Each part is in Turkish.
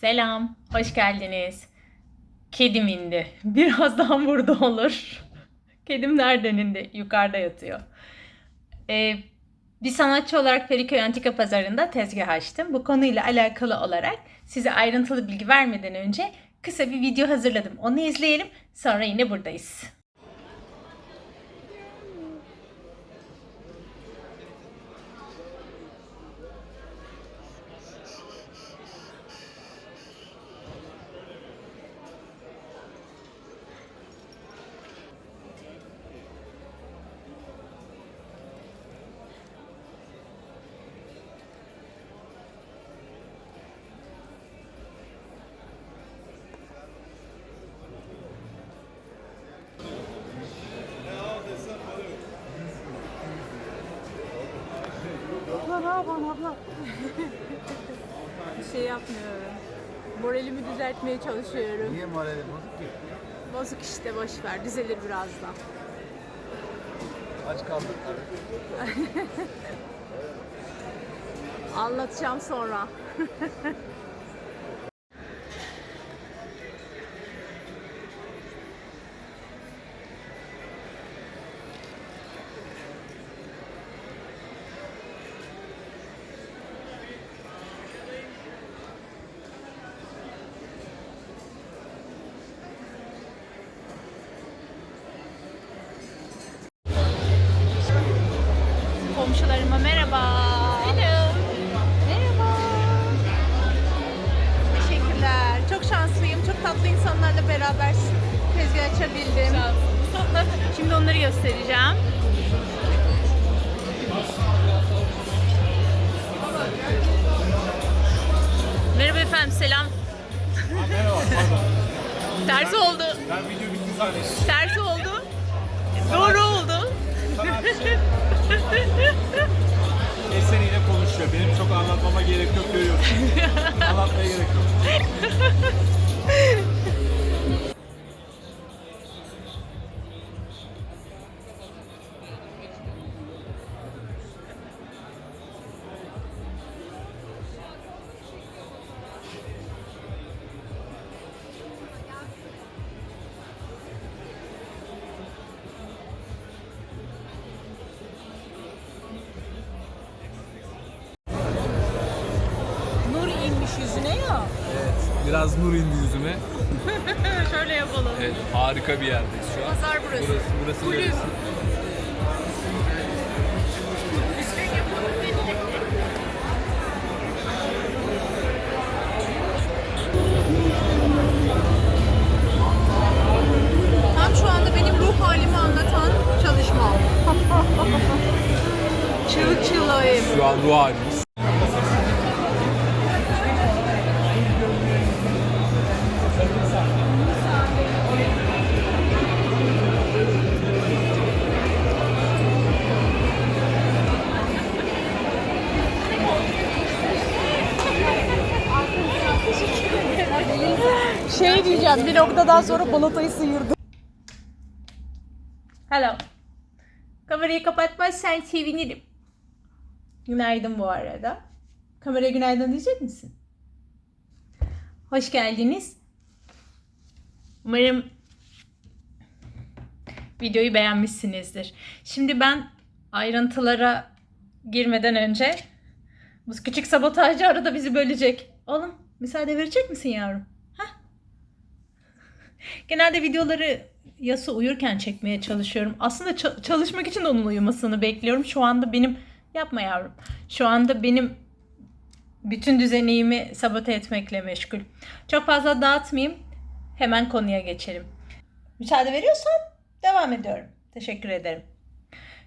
Selam, hoş geldiniz. Kedim indi. Birazdan burada olur. Kedim nereden indi? Yukarıda yatıyor. Ee, bir sanatçı olarak Feriköy Antika Pazarı'nda tezgah açtım. Bu konuyla alakalı olarak size ayrıntılı bilgi vermeden önce kısa bir video hazırladım. Onu izleyelim. Sonra yine buradayız. Yapalım abla? bir şey yapmıyorum. Moralimi düzeltmeye çalışıyorum. Niye morali bozuk ki? Bozuk işte boş ver. Düzelir birazdan. Aç kaldık tabii. Anlatacağım sonra. merhaba. Hello. Merhaba. Teşekkürler. Çok şanslıyım. Çok tatlı insanlarla beraber tezgah açabildim. Şimdi onları göstereceğim. Merhaba efendim, selam. Merhaba. Tersi oldu. Ben video bitti zannettim. Tersi oldu. Doğru oldu. Sanatçı eseriyle konuşuyor. Benim çok anlatmama gerek yok görüyorsun. Anlatmaya gerek yok. Biraz nur indi yüzüme. Şöyle yapalım. Evet, harika bir yerdeyiz şu an. Pazar burası. Burası, burası Kulüp. neresi? Tam şu anda benim ruh halimi anlatan çalışma. Çığlık çığlığa Şu an ruh halimiz. Bir noktadan sonra balatayı sıyırdı. Hello. Kamerayı kapatmazsan sevinirim. Günaydın bu arada. Kameraya günaydın diyecek misin? Hoş geldiniz. Umarım videoyu beğenmişsinizdir. Şimdi ben ayrıntılara girmeden önce bu küçük sabotajcı arada bizi bölecek. Oğlum müsaade verecek misin yavrum? Genelde videoları Yasu uyurken çekmeye çalışıyorum. Aslında ça- çalışmak için de onun uyumasını bekliyorum. Şu anda benim yapma yavrum. Şu anda benim bütün düzenimi sabote etmekle meşgul. Çok fazla dağıtmayayım. Hemen konuya geçelim. Müsaade veriyorsan devam ediyorum. Teşekkür ederim.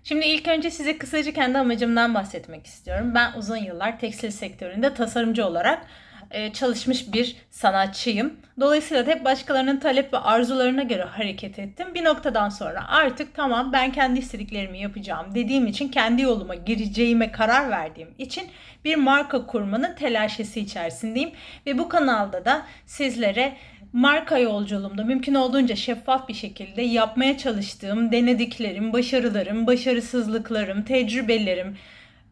Şimdi ilk önce size kısaca kendi amacımdan bahsetmek istiyorum. Ben uzun yıllar tekstil sektöründe tasarımcı olarak e, çalışmış bir sanatçıyım. Dolayısıyla da hep başkalarının talep ve arzularına göre hareket ettim. Bir noktadan sonra artık tamam ben kendi istediklerimi yapacağım dediğim için kendi yoluma gireceğime karar verdiğim için bir marka kurmanın telaşesi içerisindeyim. Ve bu kanalda da sizlere marka yolculuğumda mümkün olduğunca şeffaf bir şekilde yapmaya çalıştığım denediklerim, başarılarım, başarısızlıklarım, tecrübelerim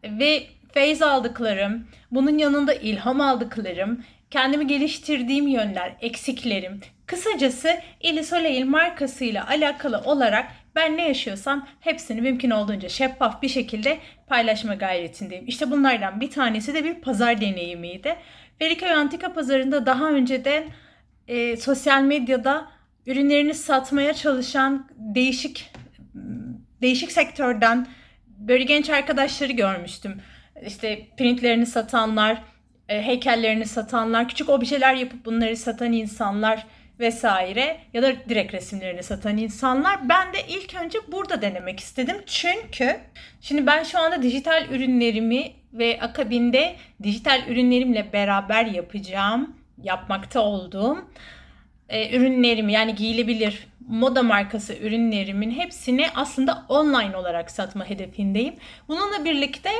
ve feyz aldıklarım, bunun yanında ilham aldıklarım, kendimi geliştirdiğim yönler, eksiklerim. Kısacası Soleil markasıyla alakalı olarak ben ne yaşıyorsam hepsini mümkün olduğunca şeffaf bir şekilde paylaşma gayretindeyim. İşte bunlardan bir tanesi de bir pazar deneyimiydi. Feriköy Antika Pazarı'nda daha önceden e, sosyal medyada ürünlerini satmaya çalışan değişik değişik sektörden böyle genç arkadaşları görmüştüm. İşte printlerini satanlar, e, heykellerini satanlar, küçük objeler yapıp bunları satan insanlar vesaire ya da direkt resimlerini satan insanlar. Ben de ilk önce burada denemek istedim. Çünkü şimdi ben şu anda dijital ürünlerimi ve akabinde dijital ürünlerimle beraber yapacağım, yapmakta olduğum e, ürünlerimi yani giyilebilir moda markası ürünlerimin hepsini aslında online olarak satma hedefindeyim. Bununla birlikte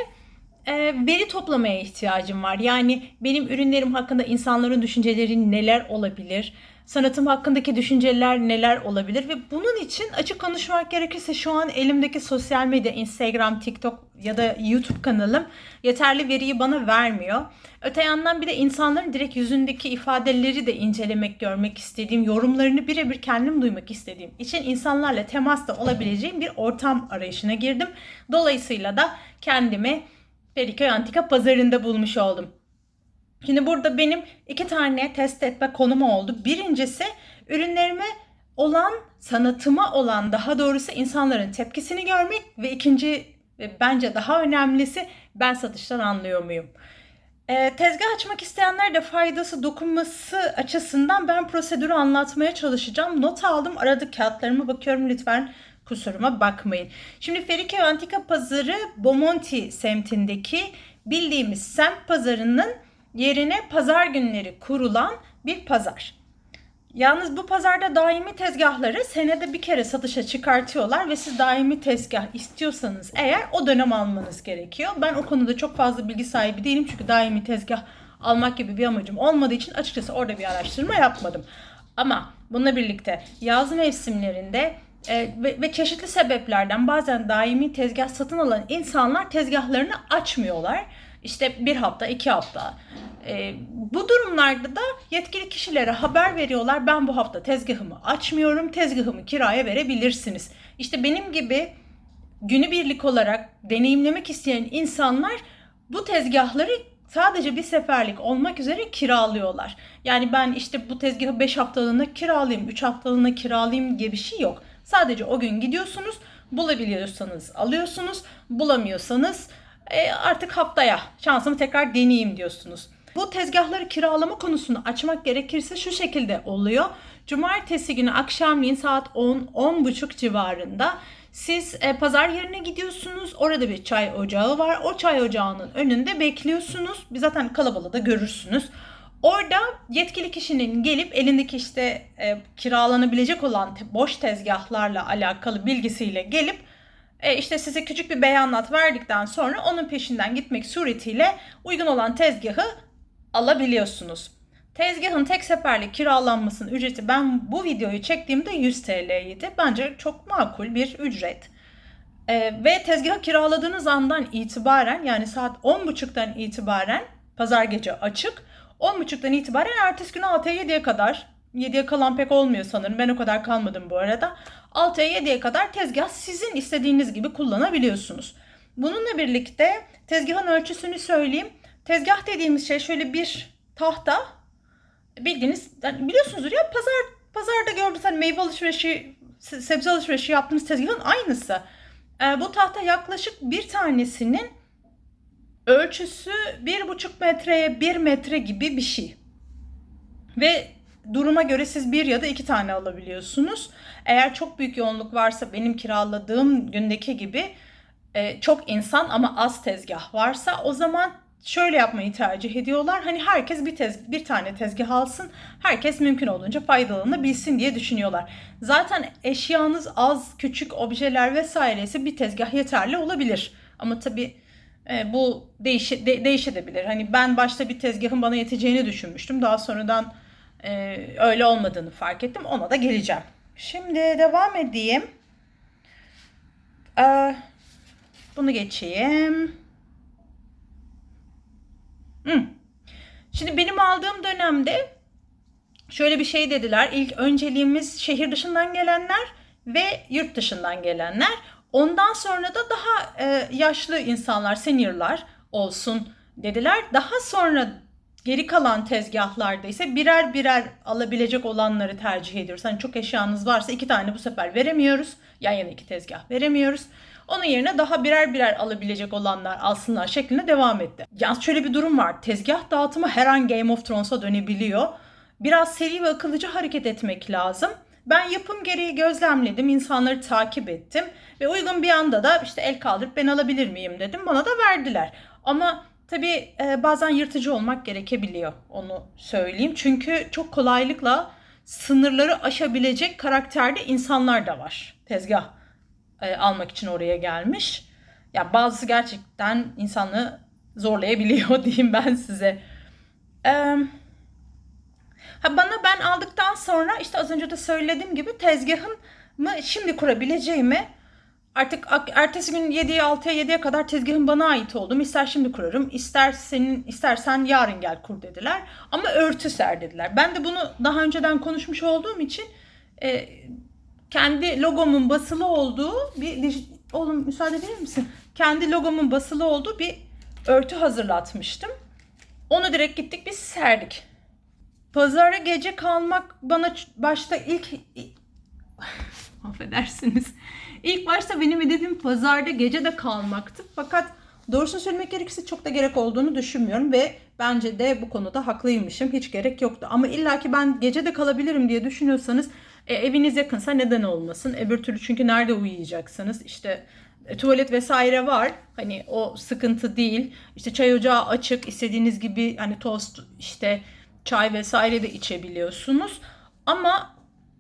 e, veri toplamaya ihtiyacım var. Yani benim ürünlerim hakkında insanların düşünceleri neler olabilir? Sanatım hakkındaki düşünceler neler olabilir ve bunun için açık konuşmak gerekirse şu an elimdeki sosyal medya, Instagram, TikTok ya da YouTube kanalım yeterli veriyi bana vermiyor. Öte yandan bir de insanların direkt yüzündeki ifadeleri de incelemek, görmek istediğim, yorumlarını birebir kendim duymak istediğim için insanlarla temasta olabileceğim bir ortam arayışına girdim. Dolayısıyla da kendimi Feriköy Antika Pazarı'nda bulmuş oldum. Şimdi burada benim iki tane test etme konum oldu. Birincisi ürünlerime olan, sanatıma olan daha doğrusu insanların tepkisini görmek ve ikinci ve bence daha önemlisi ben satıştan anlıyor muyum? E, tezgah açmak isteyenler de faydası dokunması açısından ben prosedürü anlatmaya çalışacağım. Not aldım. Arada kağıtlarıma bakıyorum lütfen kusuruma bakmayın. Şimdi Feriköy Antika Pazarı Bomonti semtindeki bildiğimiz semt pazarının yerine pazar günleri kurulan bir pazar. Yalnız bu pazarda daimi tezgahları senede bir kere satışa çıkartıyorlar ve siz daimi tezgah istiyorsanız eğer o dönem almanız gerekiyor. Ben o konuda çok fazla bilgi sahibi değilim çünkü daimi tezgah almak gibi bir amacım olmadığı için açıkçası orada bir araştırma yapmadım. Ama bununla birlikte yaz mevsimlerinde e, ve, ve çeşitli sebeplerden bazen daimi tezgah satın alan insanlar tezgahlarını açmıyorlar. İşte bir hafta, iki hafta. E, bu durumlarda da yetkili kişilere haber veriyorlar. Ben bu hafta tezgahımı açmıyorum, tezgahımı kiraya verebilirsiniz. İşte benim gibi günübirlik olarak deneyimlemek isteyen insanlar bu tezgahları sadece bir seferlik olmak üzere kiralıyorlar. Yani ben işte bu tezgahı 5 haftalığına kiralayayım, 3 haftalığına kiralayayım diye bir şey yok. Sadece o gün gidiyorsunuz, bulabiliyorsanız alıyorsunuz, bulamıyorsanız e, artık haftaya şansımı tekrar deneyeyim diyorsunuz. Bu tezgahları kiralama konusunu açmak gerekirse şu şekilde oluyor. Cumartesi günü akşamleyin saat 10-10.30 civarında siz e, pazar yerine gidiyorsunuz. Orada bir çay ocağı var. O çay ocağının önünde bekliyorsunuz. Zaten kalabalığı da görürsünüz. Orada yetkili kişinin gelip elindeki işte e, kiralanabilecek olan te- boş tezgahlarla alakalı bilgisiyle gelip e, işte size küçük bir beyanat verdikten sonra onun peşinden gitmek suretiyle uygun olan tezgahı alabiliyorsunuz. Tezgahın tek seferlik kiralanmasının ücreti ben bu videoyu çektiğimde 100 TL'ydi. Bence çok makul bir ücret. Ee, ve tezgahı kiraladığınız andan itibaren yani saat 10.30'dan itibaren pazar gece açık. 10.30'dan itibaren ertesi gün 6'ya 7'ye kadar 7'ye kalan pek olmuyor sanırım. Ben o kadar kalmadım bu arada. 6'ya 7'ye kadar tezgah sizin istediğiniz gibi kullanabiliyorsunuz. Bununla birlikte tezgahın ölçüsünü söyleyeyim. Tezgah dediğimiz şey şöyle bir tahta bildiğiniz yani biliyorsunuzdur ya pazar pazarda gördüğünüz hani meyve alışverişi se- sebze alışverişi yaptığınız tezgahın aynısı. Ee, bu tahta yaklaşık bir tanesinin ölçüsü bir buçuk metreye bir metre gibi bir şey. Ve duruma göre siz bir ya da iki tane alabiliyorsunuz. Eğer çok büyük yoğunluk varsa benim kiraladığım gündeki gibi e, çok insan ama az tezgah varsa o zaman şöyle yapmayı tercih ediyorlar. Hani herkes bir tez bir tane tezgah alsın. Herkes mümkün olduğunca faydalanabilsin diye düşünüyorlar. Zaten eşyanız az, küçük objeler vesairesi bir tezgah yeterli olabilir. Ama tabii e, bu değişe, de, değişebilir. Hani ben başta bir tezgahın bana yeteceğini düşünmüştüm. Daha sonradan e, öyle olmadığını fark ettim. Ona da geleceğim. Şimdi devam edeyim. Ee, bunu geçeyim. Hı. Şimdi benim aldığım dönemde şöyle bir şey dediler. İlk önceliğimiz şehir dışından gelenler ve yurt dışından gelenler. Ondan sonra da daha e, yaşlı insanlar, seniorlar olsun dediler. Daha sonra geri kalan tezgahlarda ise birer birer alabilecek olanları tercih ediyoruz. Hani çok eşyanız varsa iki tane bu sefer veremiyoruz. Yan yana iki tezgah veremiyoruz. Onun yerine daha birer birer alabilecek olanlar alsınlar şeklinde devam etti. Yalnız şöyle bir durum var. Tezgah dağıtımı her an Game of Thrones'a dönebiliyor. Biraz seri ve akıllıca hareket etmek lazım. Ben yapım gereği gözlemledim, insanları takip ettim ve uygun bir anda da işte el kaldırıp ben alabilir miyim dedim. Bana da verdiler. Ama tabii e, bazen yırtıcı olmak gerekebiliyor onu söyleyeyim. Çünkü çok kolaylıkla sınırları aşabilecek karakterde insanlar da var. Tezgah e, almak için oraya gelmiş. Ya bazısı gerçekten insanı zorlayabiliyor diyeyim ben size. Eee Ha bana ben aldıktan sonra işte az önce de söylediğim gibi tezgahın mı şimdi kurabileceğimi artık ertesi gün 7'ye 6'ya 7'ye kadar tezgahın bana ait olduğum ister şimdi kurarım ister senin istersen yarın gel kur dediler ama örtü ser dediler. Ben de bunu daha önceden konuşmuş olduğum için e, kendi logomun basılı olduğu bir oğlum müsaade verir misin? Kendi logomun basılı olduğu bir örtü hazırlatmıştım. Onu direkt gittik biz serdik. Pazara gece kalmak bana başta ilk affedersiniz. İlk başta benim hedefim pazarda gece de kalmaktı. Fakat doğrusunu söylemek gerekirse çok da gerek olduğunu düşünmüyorum ve bence de bu konuda haklıymışım. Hiç gerek yoktu. Ama illaki ben gece de kalabilirim diye düşünüyorsanız e, eviniz yakınsa neden olmasın? Öbür türlü çünkü nerede uyuyacaksınız? İşte e, tuvalet vesaire var. Hani o sıkıntı değil. İşte çay ocağı açık. istediğiniz gibi hani tost işte çay vesaire de içebiliyorsunuz. Ama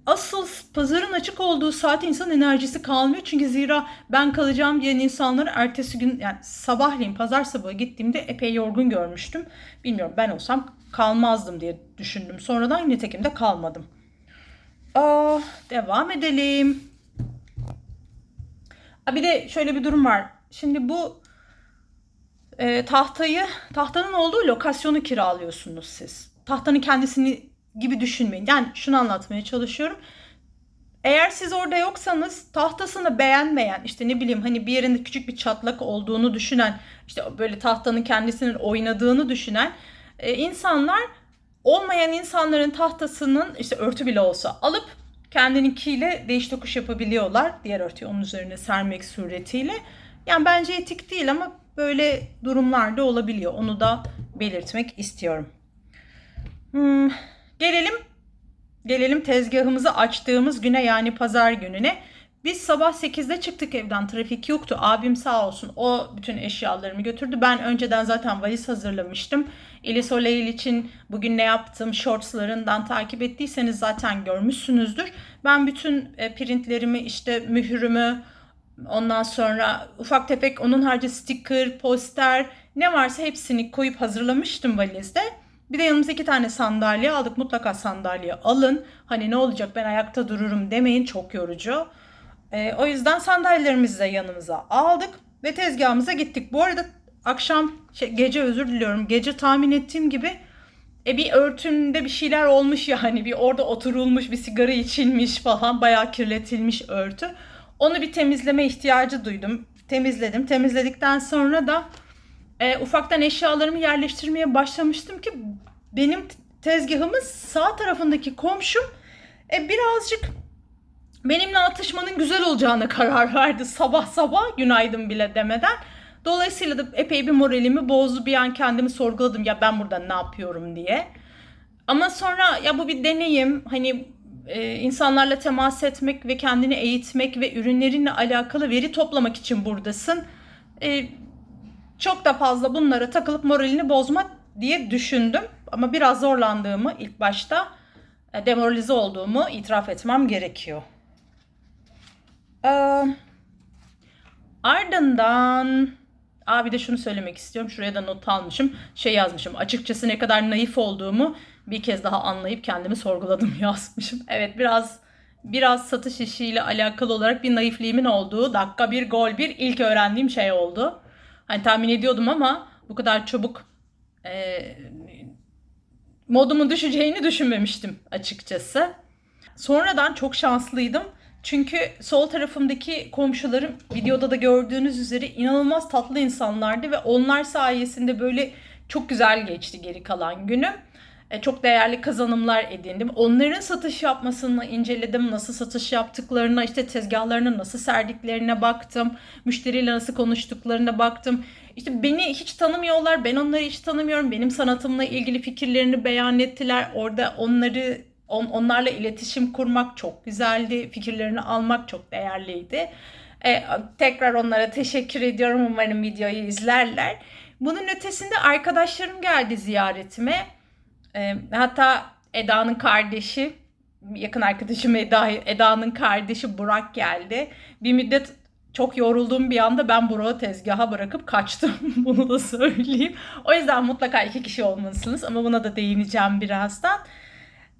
asıl pazarın açık olduğu saat insan enerjisi kalmıyor. Çünkü zira ben kalacağım diyen insanları ertesi gün yani sabahleyin pazar sabahı gittiğimde epey yorgun görmüştüm. Bilmiyorum ben olsam kalmazdım diye düşündüm. Sonradan nitekim de kalmadım. Aa, devam edelim. Bir de şöyle bir durum var. Şimdi bu e, tahtayı, tahtanın olduğu lokasyonu kiralıyorsunuz siz. Tahtanın kendisini gibi düşünmeyin. Yani şunu anlatmaya çalışıyorum. Eğer siz orada yoksanız tahtasını beğenmeyen işte ne bileyim hani bir yerinde küçük bir çatlak olduğunu düşünen işte böyle tahtanın kendisinin oynadığını düşünen e, insanlar olmayan insanların tahtasının işte örtü bile olsa alıp kendininkiyle değiş tokuş yapabiliyorlar. Diğer örtüyü onun üzerine sermek suretiyle. Yani bence etik değil ama böyle durumlarda olabiliyor. Onu da belirtmek istiyorum. Hmm, gelelim gelelim tezgahımızı açtığımız güne yani pazar gününe. Biz sabah 8'de çıktık evden. Trafik yoktu. Abim sağ olsun o bütün eşyalarımı götürdü. Ben önceden zaten valiz hazırlamıştım. Elis Oleil için bugün ne yaptım shortslarından takip ettiyseniz zaten görmüşsünüzdür. Ben bütün e, printlerimi işte mührümü ondan sonra ufak tefek onun harcı sticker, poster ne varsa hepsini koyup hazırlamıştım valizde. Bir de yanımıza iki tane sandalye aldık. Mutlaka sandalye alın. Hani ne olacak ben ayakta dururum demeyin çok yorucu. Ee, o yüzden sandalyelerimizi de yanımıza aldık ve tezgahımıza gittik. Bu arada akşam şey, gece özür diliyorum. Gece tahmin ettiğim gibi e, bir örtümde bir şeyler olmuş yani. Bir orada oturulmuş, bir sigara içilmiş falan. Bayağı kirletilmiş örtü. Onu bir temizleme ihtiyacı duydum. Temizledim. Temizledikten sonra da e, ufaktan eşyalarımı yerleştirmeye başlamıştım ki benim tezgahımın sağ tarafındaki komşum e, birazcık benimle atışmanın güzel olacağına karar verdi sabah sabah günaydın bile demeden. Dolayısıyla da epey bir moralimi bozdu. Bir an kendimi sorguladım ya ben burada ne yapıyorum diye. Ama sonra ya bu bir deneyim. Hani e, insanlarla temas etmek ve kendini eğitmek ve ürünlerinle alakalı veri toplamak için buradasın. E, çok da fazla bunlara takılıp moralini bozma diye düşündüm. Ama biraz zorlandığımı ilk başta e, demoralize olduğumu itiraf etmem gerekiyor. Ee, ardından abi de şunu söylemek istiyorum. Şuraya da not almışım. Şey yazmışım. Açıkçası ne kadar naif olduğumu bir kez daha anlayıp kendimi sorguladım yazmışım. Evet biraz biraz satış işiyle alakalı olarak bir naifliğimin olduğu dakika bir gol bir ilk öğrendiğim şey oldu. Hani tahmin ediyordum ama bu kadar çabuk e, modumun düşeceğini düşünmemiştim açıkçası. Sonradan çok şanslıydım. Çünkü sol tarafımdaki komşularım videoda da gördüğünüz üzere inanılmaz tatlı insanlardı ve onlar sayesinde böyle çok güzel geçti geri kalan günüm. E, Çok değerli kazanımlar edindim. Onların satış yapmasını inceledim. Nasıl satış yaptıklarına, işte tezgahlarını nasıl serdiklerine baktım. Müşteriyle nasıl konuştuklarına baktım. İşte beni hiç tanımıyorlar, ben onları hiç tanımıyorum. Benim sanatımla ilgili fikirlerini beyan ettiler. Orada onları on- onlarla iletişim kurmak çok güzeldi. Fikirlerini almak çok değerliydi. E, tekrar onlara teşekkür ediyorum. Umarım videoyu izlerler. Bunun ötesinde arkadaşlarım geldi ziyaretime. E, hatta Eda'nın kardeşi, yakın arkadaşım Eda, Eda'nın kardeşi Burak geldi. Bir müddet çok yorulduğum bir anda ben Burak'ı tezgaha bırakıp kaçtım. Bunu da söyleyeyim. O yüzden mutlaka iki kişi olmalısınız ama buna da değineceğim birazdan.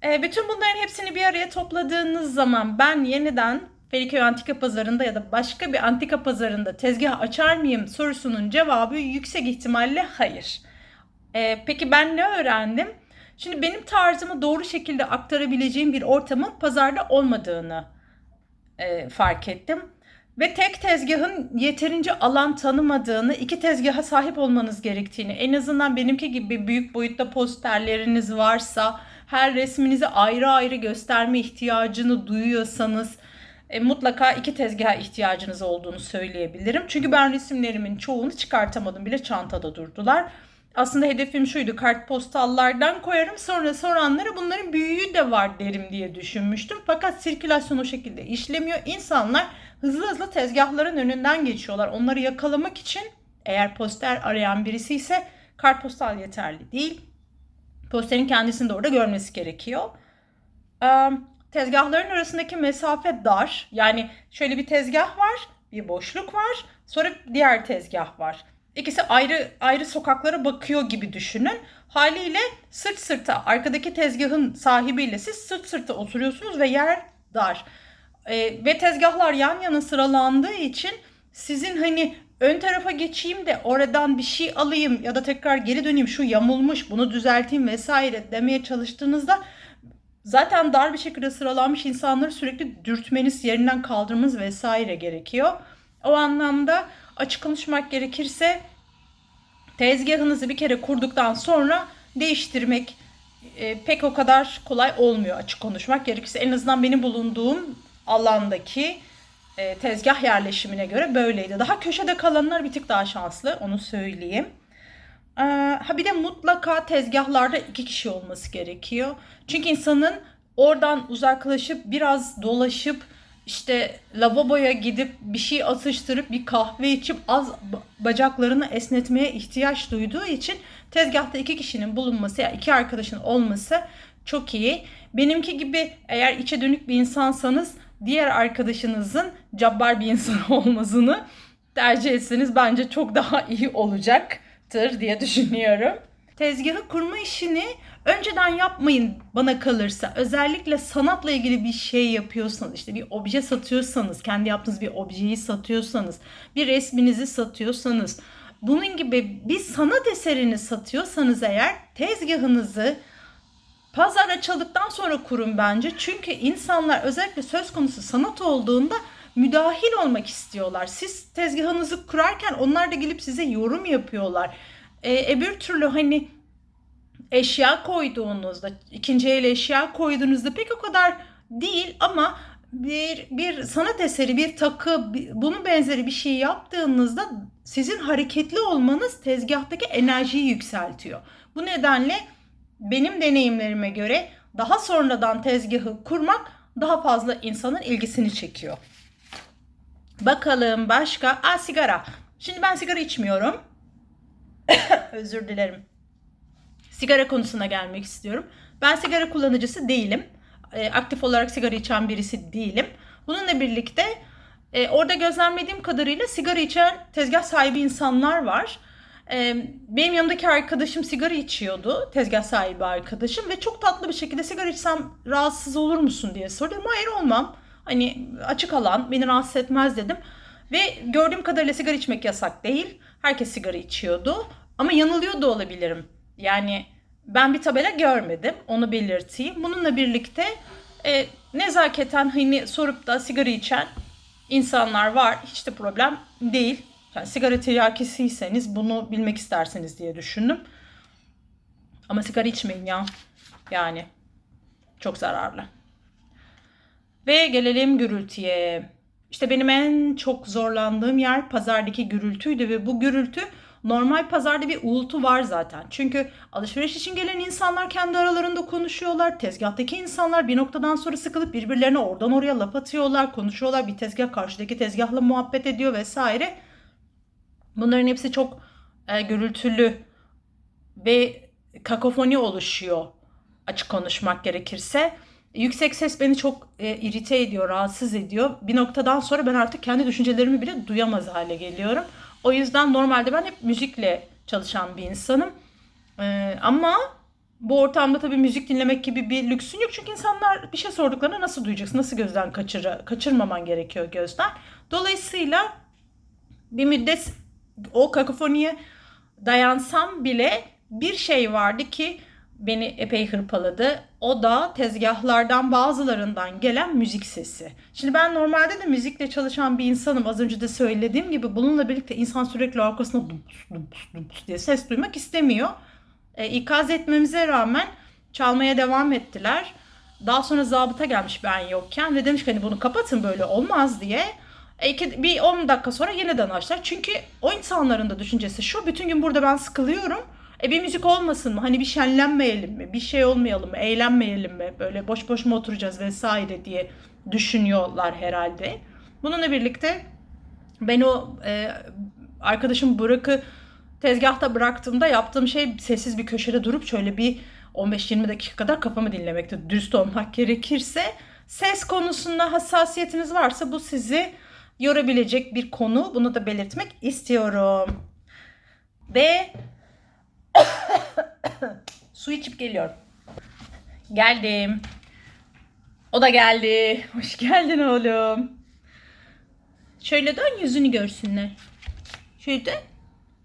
E, bütün bunların hepsini bir araya topladığınız zaman ben yeniden Feriköy Antika Pazarı'nda ya da başka bir antika pazarında tezgah açar mıyım sorusunun cevabı yüksek ihtimalle hayır. E, peki ben ne öğrendim? Şimdi benim tarzımı doğru şekilde aktarabileceğim bir ortamın pazarda olmadığını e, fark ettim. Ve tek tezgahın yeterince alan tanımadığını, iki tezgaha sahip olmanız gerektiğini, en azından benimki gibi büyük boyutta posterleriniz varsa, her resminizi ayrı ayrı gösterme ihtiyacını duyuyorsanız e, mutlaka iki tezgaha ihtiyacınız olduğunu söyleyebilirim. Çünkü ben resimlerimin çoğunu çıkartamadım bile çantada durdular. Aslında hedefim şuydu kartpostallardan koyarım sonra soranlara bunların büyüğü de var derim diye düşünmüştüm. Fakat sirkülasyon o şekilde işlemiyor. İnsanlar hızlı hızlı tezgahların önünden geçiyorlar. Onları yakalamak için eğer poster arayan birisi ise kartpostal yeterli değil. Posterin kendisini de orada görmesi gerekiyor. Tezgahların arasındaki mesafe dar. Yani şöyle bir tezgah var, bir boşluk var, sonra diğer tezgah var. İkisi ayrı ayrı sokaklara bakıyor gibi düşünün. Haliyle sırt sırta arkadaki tezgahın sahibiyle siz sırt sırta oturuyorsunuz ve yer dar. Ee, ve tezgahlar yan yana sıralandığı için sizin hani ön tarafa geçeyim de oradan bir şey alayım ya da tekrar geri döneyim şu yamulmuş bunu düzelteyim vesaire demeye çalıştığınızda zaten dar bir şekilde sıralanmış insanları sürekli dürtmeniz, yerinden kaldırmanız vesaire gerekiyor. O anlamda açık konuşmak gerekirse tezgahınızı bir kere kurduktan sonra değiştirmek e, pek o kadar kolay olmuyor açık konuşmak gerekirse. En azından benim bulunduğum alandaki e, tezgah yerleşimine göre böyleydi. Daha köşede kalanlar bir tık daha şanslı onu söyleyeyim. Ee, ha bir de mutlaka tezgahlarda iki kişi olması gerekiyor. Çünkü insanın oradan uzaklaşıp biraz dolaşıp işte lavaboya gidip bir şey atıştırıp bir kahve içip az ba- bacaklarını esnetmeye ihtiyaç duyduğu için tezgahta iki kişinin bulunması ya iki arkadaşın olması çok iyi. Benimki gibi eğer içe dönük bir insansanız diğer arkadaşınızın cabbar bir insan olmasını tercih etseniz bence çok daha iyi olacaktır diye düşünüyorum. Tezgahı kurma işini önceden yapmayın bana kalırsa. Özellikle sanatla ilgili bir şey yapıyorsanız, işte bir obje satıyorsanız, kendi yaptığınız bir objeyi satıyorsanız, bir resminizi satıyorsanız, bunun gibi bir sanat eserini satıyorsanız eğer tezgahınızı pazar açıldıktan sonra kurun bence. Çünkü insanlar özellikle söz konusu sanat olduğunda müdahil olmak istiyorlar. Siz tezgahınızı kurarken onlar da gelip size yorum yapıyorlar. Ee, öbür türlü hani eşya koyduğunuzda, ikinci el eşya koyduğunuzda pek o kadar değil ama bir bir sanat eseri, bir takı, bir- bunun benzeri bir şey yaptığınızda sizin hareketli olmanız tezgahtaki enerjiyi yükseltiyor. Bu nedenle benim deneyimlerime göre daha sonradan tezgahı kurmak daha fazla insanın ilgisini çekiyor. Bakalım başka. Aa sigara. Şimdi ben sigara içmiyorum. Özür dilerim. Sigara konusuna gelmek istiyorum. Ben sigara kullanıcısı değilim. E, aktif olarak sigara içen birisi değilim. Bununla birlikte e, orada gözlemlediğim kadarıyla sigara içen tezgah sahibi insanlar var. E, benim yanımdaki arkadaşım sigara içiyordu. Tezgah sahibi arkadaşım ve çok tatlı bir şekilde sigara içsem rahatsız olur musun diye sordu. Ama hayır olmam. Hani açık alan beni rahatsız etmez dedim. Ve gördüğüm kadarıyla sigara içmek yasak değil. Herkes sigara içiyordu. Ama yanılıyor da olabilirim. Yani ben bir tabela görmedim. Onu belirteyim. Bununla birlikte e, nezaketen hani sorup da sigara içen insanlar var. Hiç de problem değil. Yani sigara tiryakisiyseniz bunu bilmek istersiniz diye düşündüm. Ama sigara içmeyin ya. Yani çok zararlı. Ve gelelim gürültüye. İşte benim en çok zorlandığım yer pazardaki gürültüydü ve bu gürültü normal pazarda bir uğultu var zaten. Çünkü alışveriş için gelen insanlar kendi aralarında konuşuyorlar. Tezgahtaki insanlar bir noktadan sonra sıkılıp birbirlerine oradan oraya laf atıyorlar, konuşuyorlar. Bir tezgah karşıdaki tezgahla muhabbet ediyor vesaire. Bunların hepsi çok e, gürültülü ve kakofoni oluşuyor açık konuşmak gerekirse. Yüksek ses beni çok e, irite ediyor, rahatsız ediyor. Bir noktadan sonra ben artık kendi düşüncelerimi bile duyamaz hale geliyorum. O yüzden normalde ben hep müzikle çalışan bir insanım. E, ama bu ortamda tabii müzik dinlemek gibi bir lüksün yok. Çünkü insanlar bir şey sorduklarında nasıl duyacaksın? Nasıl gözden kaçır, kaçırmaman gerekiyor gözden. Dolayısıyla bir müddet o kakofoniye dayansam bile bir şey vardı ki beni epey hırpaladı. O da tezgahlardan bazılarından gelen müzik sesi. Şimdi ben normalde de müzikle çalışan bir insanım. Az önce de söylediğim gibi bununla birlikte insan sürekli arkasında dumps dumps dumps diye ses duymak istemiyor. E, ikaz etmemize rağmen çalmaya devam ettiler. Daha sonra zabıta gelmiş ben yokken ve demiş ki hani bunu kapatın böyle olmaz diye. E, bir 10 dakika sonra yeniden açtılar. Çünkü o insanların da düşüncesi şu bütün gün burada ben sıkılıyorum. E bir müzik olmasın mı? Hani bir şenlenmeyelim mi? Bir şey olmayalım mı? Eğlenmeyelim mi? Böyle boş boş mu oturacağız vesaire diye düşünüyorlar herhalde. Bununla birlikte ben o e, arkadaşım Burak'ı tezgahta bıraktığımda yaptığım şey sessiz bir köşede durup şöyle bir 15-20 dakika kadar kafamı dinlemekte. Dürüst olmak gerekirse ses konusunda hassasiyetiniz varsa bu sizi yorabilecek bir konu. Bunu da belirtmek istiyorum. Ve su içip geliyorum. Geldim. O da geldi. Hoş geldin oğlum. Şöyle dön yüzünü görsünler. Şöyle dön.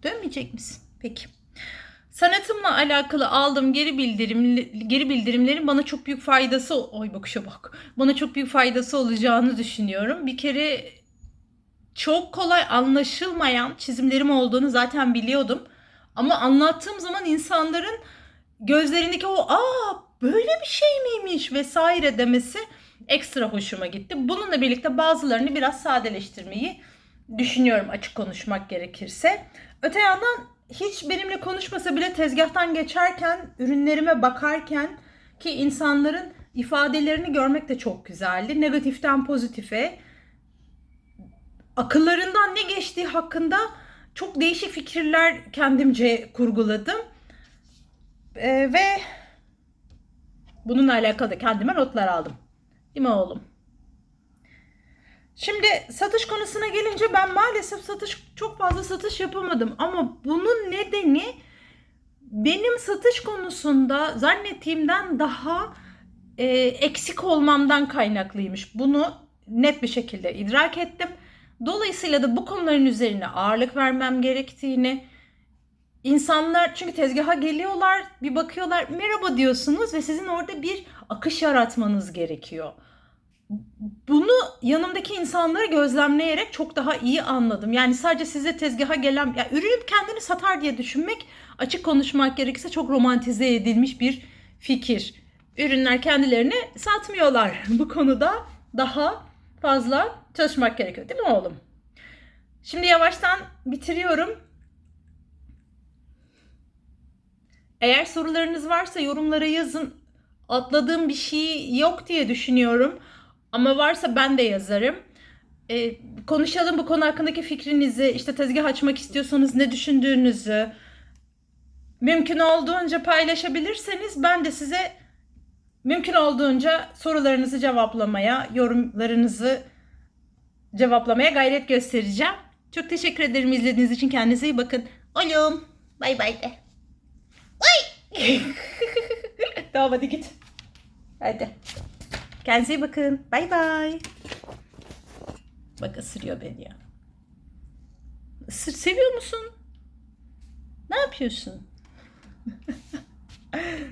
Dönmeyecek misin? Peki. Sanatımla alakalı aldığım geri bildirim geri bildirimlerin bana çok büyük faydası oy bakışa bak. Bana çok büyük faydası olacağını düşünüyorum. Bir kere çok kolay anlaşılmayan çizimlerim olduğunu zaten biliyordum. Ama anlattığım zaman insanların gözlerindeki o aa böyle bir şey miymiş vesaire demesi ekstra hoşuma gitti. Bununla birlikte bazılarını biraz sadeleştirmeyi düşünüyorum açık konuşmak gerekirse. Öte yandan hiç benimle konuşmasa bile tezgahtan geçerken, ürünlerime bakarken ki insanların ifadelerini görmek de çok güzeldi. Negatiften pozitife, akıllarından ne geçtiği hakkında çok değişik fikirler kendimce kurguladım. Ee, ve bununla alakalı da kendime notlar aldım. Değil mi oğlum? Şimdi satış konusuna gelince ben maalesef satış çok fazla satış yapamadım ama bunun nedeni benim satış konusunda zannettiğimden daha e, eksik olmamdan kaynaklıymış. Bunu net bir şekilde idrak ettim. Dolayısıyla da bu konuların üzerine ağırlık vermem gerektiğini, insanlar çünkü tezgaha geliyorlar, bir bakıyorlar, merhaba diyorsunuz ve sizin orada bir akış yaratmanız gerekiyor. Bunu yanımdaki insanları gözlemleyerek çok daha iyi anladım. Yani sadece size tezgaha gelen, yani ürünü kendini satar diye düşünmek, açık konuşmak gerekirse çok romantize edilmiş bir fikir. Ürünler kendilerini satmıyorlar. Bu konuda daha fazla çalışmak gerekiyor değil mi oğlum? Şimdi yavaştan bitiriyorum. Eğer sorularınız varsa yorumlara yazın. Atladığım bir şey yok diye düşünüyorum. Ama varsa ben de yazarım. Ee, konuşalım bu konu hakkındaki fikrinizi, işte tezgah açmak istiyorsanız ne düşündüğünüzü mümkün olduğunca paylaşabilirseniz ben de size mümkün olduğunca sorularınızı cevaplamaya, yorumlarınızı cevaplamaya gayret göstereceğim. Çok teşekkür ederim izlediğiniz için. Kendinize iyi bakın. Oğlum. Bay bay de. Bay. tamam hadi git. Hadi. Kendinize iyi bakın. Bay bay. Bak ısırıyor beni ya. Isır, seviyor musun? Ne yapıyorsun?